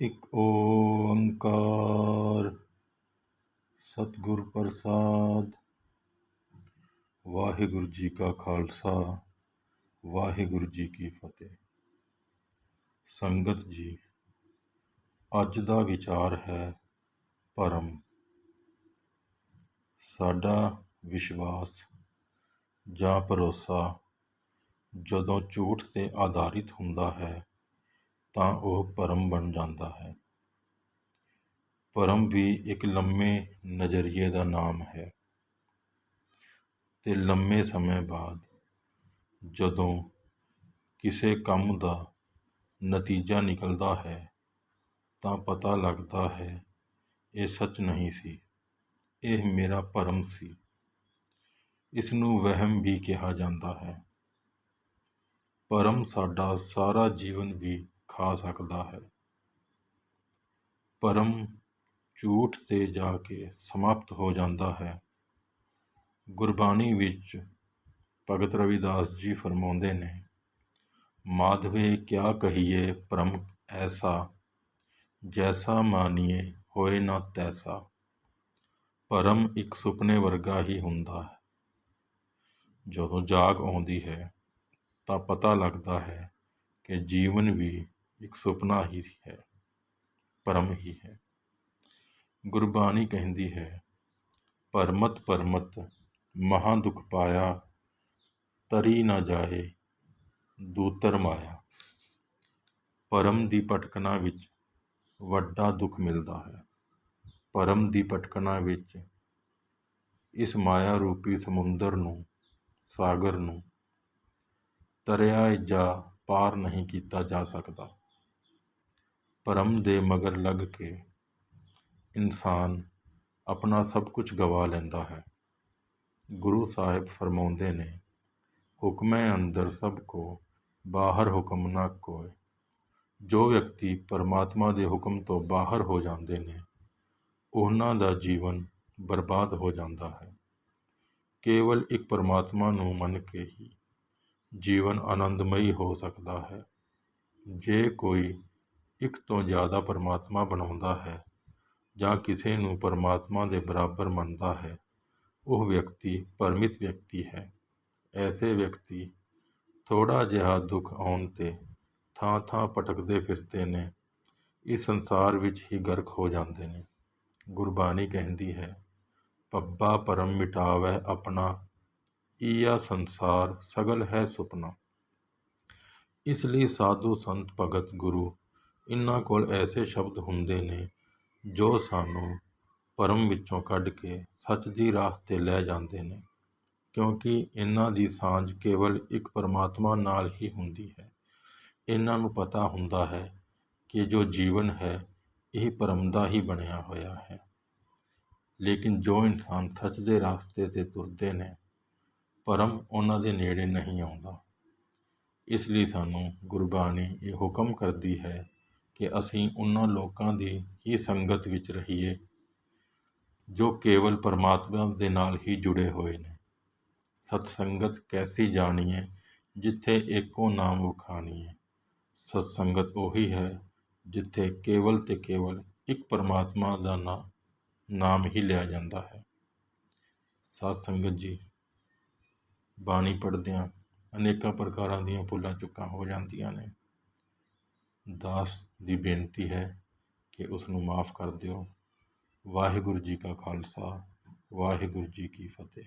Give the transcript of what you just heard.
ਇੱਕ ਓੰਕਾਰ। ਸਤਿਗੁਰ ਪ੍ਰਸਾਦ। ਵਾਹਿਗੁਰੂ ਜੀ ਕਾ ਖਾਲਸਾ, ਵਾਹਿਗੁਰੂ ਜੀ ਕੀ ਫਤਿਹ। ਸੰਗਤ ਜੀ, ਅੱਜ ਦਾ ਵਿਚਾਰ ਹੈ ਭਰਮ ਸਾਡਾ ਵਿਸ਼ਵਾਸ ਜਾਂ ਭਰੋਸਾ ਜਦੋਂ ਝੂਠ ਤੇ ਆਧਾਰਿਤ ਹੁੰਦਾ ਹੈ ਤਾਂ ਉਹ ਭਰਮ ਬਣ ਜਾਂਦਾ ਹੈ। ਭਰਮ ਵੀ ਇੱਕ ਲੰਮੇ ਨਜ਼ਰੀਏ ਦਾ ਨਾਮ ਹੈ। ਤੇ ਲੰਮੇ ਸਮੇਂ ਬਾਅਦ ਜਦੋਂ ਕਿਸੇ ਕੰਮ ਦਾ ਨਤੀਜਾ ਨਿਕਲਦਾ ਹੈ, ਤਾਂ ਪਤਾ ਲੱਗਦਾ ਹੈ, ਇਹ ਸੱਚ ਨਹੀਂ ਸੀ, ਇਹ ਮੇਰਾ ਭਰਮ ਸੀ। ਇਸ ਨੂੰ ਵਹਿਮ ਵੀ ਕਿਹਾ ਜਾਂਦਾ ਹੈ। ਭਰਮ ਸਾਡਾ ਸਾਰਾ ਜੀਵਨ ਵੀ ਖਾ ਸਕਦਾ ਹੈ। ਭਰਮ ਝੂਠ ਤੇ ਜਾ ਕੇ ਸਮਾਪਤ ਹੋ ਜਾਂਦਾ ਹੈ। ਗੁਰਬਾਣੀ ਵਿੱਚ ਭਗਤ ਰਵਿਦਾਸ ਜੀ ਫਰਮਾਉਂਦੇ ਨੇ, ਮਾਧਵੇ, ਕਿਆ ਕਹੀਏ ਭਰਮ ਐਸਾ? ਜੈਸਾ ਮਾਨੀਏ, ਹੋਏ ਨਾ ਤੈਸਾ। ਭਰਮ ਇੱਕ ਸੁਪਨੇ ਵਰਗਾ ਹੀ ਹੁੰਦਾ ਹੈ। ਜਦੋਂ ਜਾਗ ਆਉਂਦੀ ਹੈ, ਤਾਂ ਪਤਾ ਲੱਗਦਾ ਹੈ ਕਿ ਜੀਵਨ ਵੀ ਇੱਕ ਸੁਪਨਾ ਹੀ ਹੈ ਭਰਮ ਹੀ ਹੈ। ਗੁਰਬਾਣੀ ਕਹਿੰਦੀ ਹੈ, ਪਰਮਤ ਪਰਮਤ ਮਹਾ ਦੁਖ ਪਾਇਆ, ਤਰੀ ਨਾ ਜਾਏ ਦੂਤਰ ਮਾਇਆ। ਪਰਮ ਦੀ ਭਟਕਣਾ ਵਿੱਚ ਵੱਡਾ ਦੁੱਖ ਮਿਲਦਾ ਹੈ। ਪਰਮ ਦੀ ਭਟਕਣਾ ਵਿੱਚ ਇਸ ਮਾਇਆ ਰੂਪੀ ਸਮੁੰਦਰ ਨੂੰ, ਸਾਗਰ ਨੂੰ ਤਰਿਆ ਜਾਂ ਪਾਰ ਨਹੀਂ ਕੀਤਾ ਜਾ ਸਕਦਾ। ਭਰਮ ਦੇ ਮਗਰ ਲੱਗ ਕੇ ਇਨਸਾਨ ਆਪਣਾ ਸਭ ਕੁਝ ਗਵਾ ਲੈਂਦਾ ਹੈ। ਗੁਰੂ ਸਾਹਿਬ ਫਰਮਾਉਂਦੇ ਨੇ, ਹੁਕਮੇ ਅੰਦਰ ਸਭ ਕੋ ਬਾਹਰ ਹੁਕਮ ਨਾ ਕੋਏ ਜੋ ਵਿਅਕਤੀ ਪਰਮਾਤਮਾ ਦੇ ਹੁਕਮ ਤੋਂ ਬਾਹਰ ਹੋ ਜਾਂਦੇ ਨੇ, ਉਹਨਾਂ ਦਾ ਜੀਵਨ ਬਰਬਾਦ ਹੋ ਜਾਂਦਾ ਹੈ। ਕੇਵਲ ਇੱਕ ਪਰਮਾਤਮਾ ਨੂੰ ਮੰਨ ਕੇ ਹੀ ਜੀਵਨ ਆਨੰਦਮਈ ਹੋ ਸਕਦਾ ਹੈ। ਜੇ ਕੋਈ ਇੱਕ ਤੋਂ ਜ਼ਿਆਦਾ ਪਰਮਾਤਮਾ ਬਣਾਉਂਦਾ ਹੈ ਜਾਂ ਕਿਸੇ ਨੂੰ ਪਰਮਾਤਮਾ ਦੇ ਬਰਾਬਰ ਮੰਨਦਾ ਹੈ, ਉਹ ਵਿਅਕਤੀ ਪਰਮਿਤ ਵਿਅਕਤੀ ਹੈ। ਐਸੇ ਵਿਅਕਤੀ ਥੋੜਾ ਜਿਹਾ ਦੁੱਖ ਆਉਣ ਤੇ ਥਾਂ ਥਾਂ ਭਟਕਦੇ ਫਿਰਦੇ ਨੇ, ਇਸ ਸੰਸਾਰ ਵਿੱਚ ਹੀ ਗਰਕ ਹੋ ਜਾਂਦੇ ਨੇ। ਗੁਰਬਾਣੀ ਕਹਿੰਦੀ ਹੈ, ਪੱਬਾ ਪਰਮ ਮਿਟਾਵੇ ਆਪਣਾ, ਈਆ ਸੰਸਾਰ ਸਗਲ ਹੈ ਸੁਪਨਾ। ਇਸ ਲਈ ਸਾਧੂ ਸੰਤ ਭਗਤ ਗੁਰੂ ਇਹਨਾਂ ਕੋਲ ਐਸੇ ਸ਼ਬਦ ਹੁੰਦੇ ਨੇ ਜੋ ਸਾਨੂੰ ਭਰਮ ਵਿੱਚੋਂ ਕੱਢ ਕੇ ਸੱਚ ਦੀ ਰਾਹ ਤੇ ਲੈ ਜਾਂਦੇ ਨੇ, ਕਿਉਂਕਿ ਇਹਨਾਂ ਦੀ ਸਾਂਝ ਕੇਵਲ ਇੱਕ ਪਰਮਾਤਮਾ ਨਾਲ ਹੀ ਹੁੰਦੀ ਹੈ। ਇਹਨਾਂ ਨੂੰ ਪਤਾ ਹੁੰਦਾ ਹੈ ਕਿ ਜੋ ਜੀਵਨ ਹੈ, ਇਹ ਪਰਮ ਦਾ ਹੀ ਬਣਿਆ ਹੋਇਆ ਹੈ। ਲੇਕਿਨ ਜੋ ਇਨਸਾਨ ਸੱਚ ਦੇ ਰਸਤੇ ਤੇ ਤੁਰਦੇ ਨੇ ਪਰਮ ਉਹਨਾਂ ਦੇ ਨੇੜੇ ਨਹੀਂ ਆਉਂਦਾ। ਇਸ ਲਈ ਸਾਨੂੰ ਗੁਰਬਾਣੀ ਇਹ ਹੁਕਮ ਕਰਦੀ ਹੈ ਕਿ ਅਸੀਂ ਉਹਨਾਂ ਲੋਕਾਂ ਦੀ ਹੀ ਸੰਗਤ ਵਿੱਚ ਰਹੀਏ, ਜੋ ਕੇਵਲ ਪਰਮਾਤਮਾ ਦੇ ਨਾਲ ਹੀ ਜੁੜੇ ਹੋਏ ਨੇ। ਸਤ ਸੰਗਤ ਕੈਸੀ ਜਾਣੀਏ ਜਿੱਥੇ ਏਕੋ ਨਾਮ ਵਖਾਣੀਏ। ਸਤ ਸੰਗਤ ਉਹੀ ਹੈ ਜਿੱਥੇ ਕੇਵਲ ਤੇ ਕੇਵਲ ਇੱਕ ਪਰਮਾਤਮਾ ਦਾ ਨਾਮ ਹੀ ਲਿਆ ਜਾਂਦਾ ਹੈ। ਸਾਧ ਸੰਗਤ ਜੀ, ਬਾਣੀ ਪੜ੍ਹਦਿਆਂ ਅਨੇਕਾਂ ਪ੍ਰਕਾਰਾਂ ਦੀਆਂ ਭੁੱਲਾਂ ਚੁੱਕਾਂ ਹੋ ਜਾਂਦੀਆਂ ਨੇ। ਦਾਸ ਦੀ ਬੇਨਤੀ ਹੈ ਕਿ ਉਸ ਨੂੰ ਮਾਫ ਕਰ ਦਿਓ। ਵਾਹਿਗੁਰੂ ਜੀ ਕਾ ਖਾਲਸਾ, ਵਾਹਿਗੁਰੂ ਜੀ ਕੀ ਫਤਿਹ।